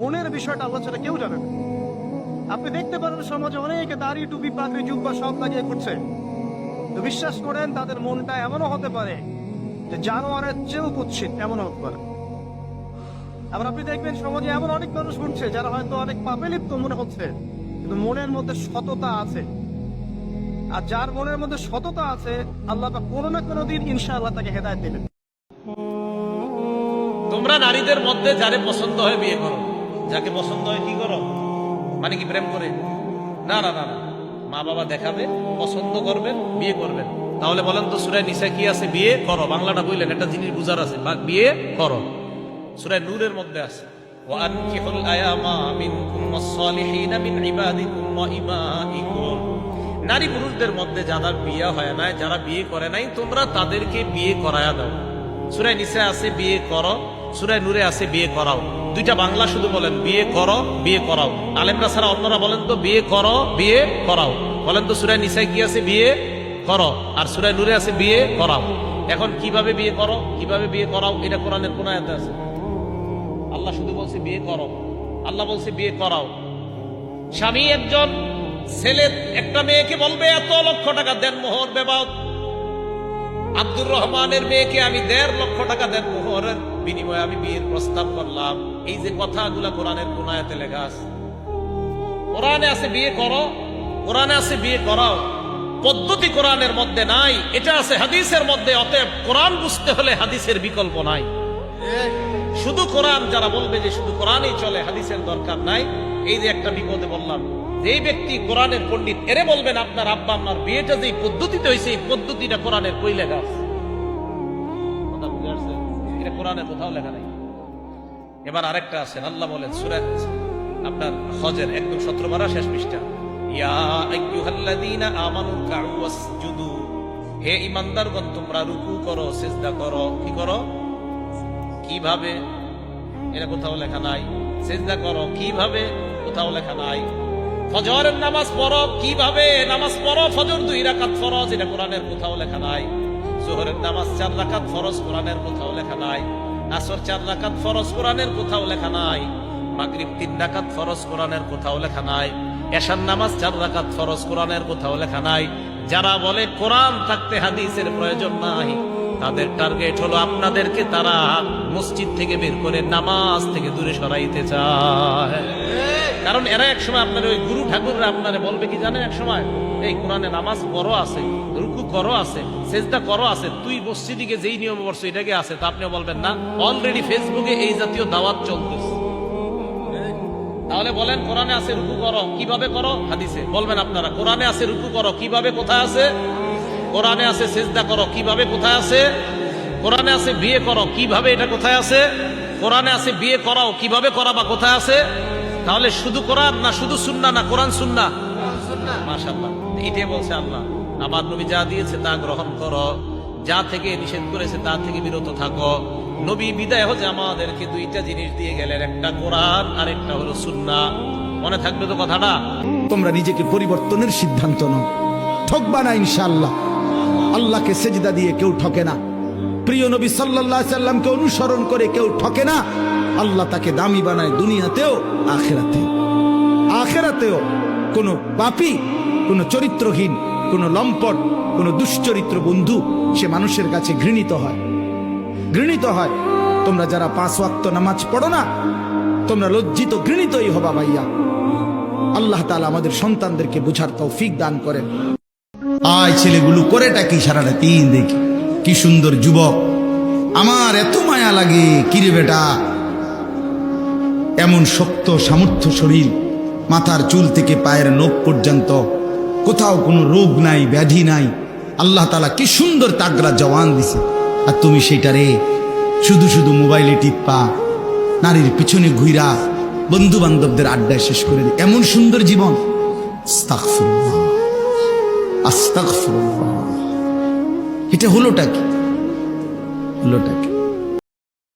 মনের বিষয়টা আল্লাহ কেউ জানে না। আপনি দেখতে পারেন সমাজে অনেকে দাড়ি, টুপি, পাগড়ি, জুব্বা সব লাগিয়ে ঘুরছে বিশ্বাস করেন, তাদের মনটা এমনও হতে পারে যে জানোয়ারের চেয়েও কুচ্ছিত এমনও হতে পারে। আবার আপনি দেখবেন সমাজে এমন অনেক মানুষ ঘুরছে যারা হয়তো অনেক পাপে লিপ্ত মনে হচ্ছে, কিন্তু মনের মধ্যে সততা আছে। আর যার মনের মধ্যে সততা আছে, আল্লাহ কোনো না কোনো দিন ইনশাআল্লাহ তাকে হেদায়ত দেবেন। তোমরা নারীদের মধ্যে যারে পছন্দ হয় বিয়ে করো। যাকে পছন্দ হয় কি করো মানে কি প্রেম করে না না না না মা বাবা দেখাবে পছন্দ করবেন বিয়ে করবেন তাহলে বলেন তো সুরায় নিশা কি আছে বিয়ে করো বাংলাটা বললেন একটা জিনিস বুঝার আছে বা বিয়ে করো সুরায় নূরের মধ্যে আছে وأنكحوا الأيام منكم والصالحين من عبادكم وإمائكم নারী পুরুষদের মধ্যে যারা বিয়ে হয় নাই যারা বিয়ে করে নাই তোমরা তাদেরকে বিয়ে করায়া দাও সুরায় নিচে আছে বিয়ে করো সুরায় নূরে আছে বিয়ে করাও দুইটা বাংলা শুধু বলেন, বিয়ে করো, বিয়ে করাও। আলেমরা ছাড়া অন্যরা বলেন তো, বিয়ে করো, বিয়ে করাও। বলেন তো, সুরায় নিচায় কি আছে? বিয়ে করো। আর সুরায় নূরে আছে, বিয়ে করাও। এখন কীভাবে বিয়ে করো, কীভাবে বিয়ে করাও, এটা কোরআনের কোন আয়াতে আছে? আল্লাহ শুধু বলছে, বিয়ে করো। আল্লাহ বলছে, বিয়ে করাও। স্বামী একজন ছেলে, একটা মেয়েকে বলবে, এত লক্ষ টাকা দেন মোহর বেবাদ আব্দুর রহমানের মেয়েকে আমি দেড় লক্ষ টাকা দেন মোহরের। বিনিময়ে আমি বিয়ের প্রস্তাব করলাম। এই যে কথাগুলা কোরআনের কোন আয়াতে লেখা আছে। কোরআনে আছে বিয়ে করো, কোরআনে আছে বিয়ে করাও। পদ্ধতি কোরআনের মধ্যে নাই, এটা আছে হাদিসের মধ্যে, অতএব কোরআন বুঝতে হলে হাদিসের বিকল্প নাই। শুধু কোরআন, যারা বলবে যে শুধু কোরআনই চলে, হাদিসের দরকার নাই। এই যে একটা বিপদে বললাম যেই ব্যক্তি কোরআনের পণ্ডিত, এরে বলবেন আপনার আব্বা, আপনার বিয়েটা যে পদ্ধতিতে হয়েছে এই পদ্ধতিটা কোরআনের কই লেখা আছে? এটা কোরআনের কোথাও লেখা নাই। এবার আরেকটা আছেন আল্লাহ বলেন সুরাত আপনার হজের একদম সতেরো বারা শেষ পৃষ্ঠা। কীভাবে? কোথাও লেখা নাই। করো, কীভাবে? কোথাও লেখা নাই। নামাজ পড়ো, কীভাবে? নামাজ পড়ো কোথাও লেখা নাই। জোহরের নামাজ চার রাকাত ফরজ কোরআনের কোথাও লেখা নাই। আসর চার রাকাত ফরজ কোরআনের কোথাও লেখা নাই। মাগরিব তিন রাকাত ফরজ কোরআনের কোথাও লেখা নাই। এশার নামাজ চার রাকাত ফরজ কোরআনের কোথাও লেখা নাই। যারা বলে কোরআন থাকতে হাদিসের প্রয়োজন নাই, তাদের টার্গেট হলো আপনাদেরকে তারা মসজিদ থেকে বের করে নামাজ থেকে দূরে সরাইতে চায়। কারণ এরা এক সময় আপনার ওই গুরু ঠাকুররা আপনারে বলবে কি জানেন এক সময়? এই কোরআনে নামাজ করো আছে, রুকু করো আছে, সেজদা করো আছে, তুই মসজিদিকে যেই নিয়ম করছ এটাকে আছে? তা আপনিও বলবেন না। অলরেডি ফেসবুকে এই জাতীয় দাওয়াত চলতেছে। তাহলে বলেন কোরআনে আছে রুকু করো, কীভাবে করো? হাদিসে। বলবেন আপনারা, কোরআনে আছে রুকু করো, কীভাবে কোথায় আছে? কোরআনে আছে সেজদা করো, কীভাবে কোথায় আছে? কোরআনে আছে বিয়ে করো, কীভাবে এটা কোথায় আছে? কোরআনে আছে বিয়ে করাও, কীভাবে করাবা, কোথায় আছে? তাহলে শুধু কোরআন না শুধু সুন্না না কোরআন সুন্না? মাশাআল্লাহ। এটাই বলছে আল্লাহ। আমার নবী যা দিয়েছে তা গ্রহণ করো। যা থেকে নিষেধ করেছে তা থেকে বিরত থাকো। নবী বিদায় হচ্ছে আমাদেরকে দুইটা জিনিস দিয়ে গেলেন। একটা কোরআন আর একটা হলো সুন্না। মনে থাকবে তো কথাটা? তোমরা নিজেকে পরিবর্তনের সিদ্ধান্ত নাও। ঠকবা না ইনশাল্লাহ আল্লাহকে সেজদা দিয়ে কেউ ঠকে না। প্রিয় নবী আলাইহি সাল্লামকে অনুসরণ করে কেউ ঠকে না, আল্লাহ তাকে দামি বানায় দুনিয়াতেও আখেরাতেও আখেরাতেও কোনো পাপী, কোনো চরিত্রহীন, কোনো লম্পট, কোনো দুশ্চরিত্র বন্ধু সে মানুষের কাছে ঘৃণিত হয়। ঘৃণিত হয়। তোমরা যারা পাঁচ ওয়াক্ত নামাজ পড়ো না, তোমরা লজ্জিত, ঘৃণিতই হবা ভাইয়া। আল্লাহ তালা আমাদের সন্তানদেরকে বুঝার তৌফিক দান করেন। আয় ছেলেগুলো, করেটা কি সারাটা তিন দেখি। কি সুন্দর যুবক। আমার এত মায়া লাগে, কিরে বেটা? এমন শক্ত সামর্থ্য শরীর মাথার চুল থেকে পায়ের নখ পর্যন্ত। কোথাও কোনো রোগ নাই, ব্যাধি নাই। আল্লাহ তালা কি সুন্দর তাগরা জওয়ান দিছে। আর তুমি সেটারে শুধু শুধু মোবাইলে টিপ্পা নারীর পিছনে ঘুইরা বন্ধু বান্ধবদের আড্ডায় শেষ করে দি। এমন সুন্দর জীবন। আস্তাগফিরুল্লাহ। আস্তাগফিরুল্লাহ। এটা হলোটা কি? হলোটা কি?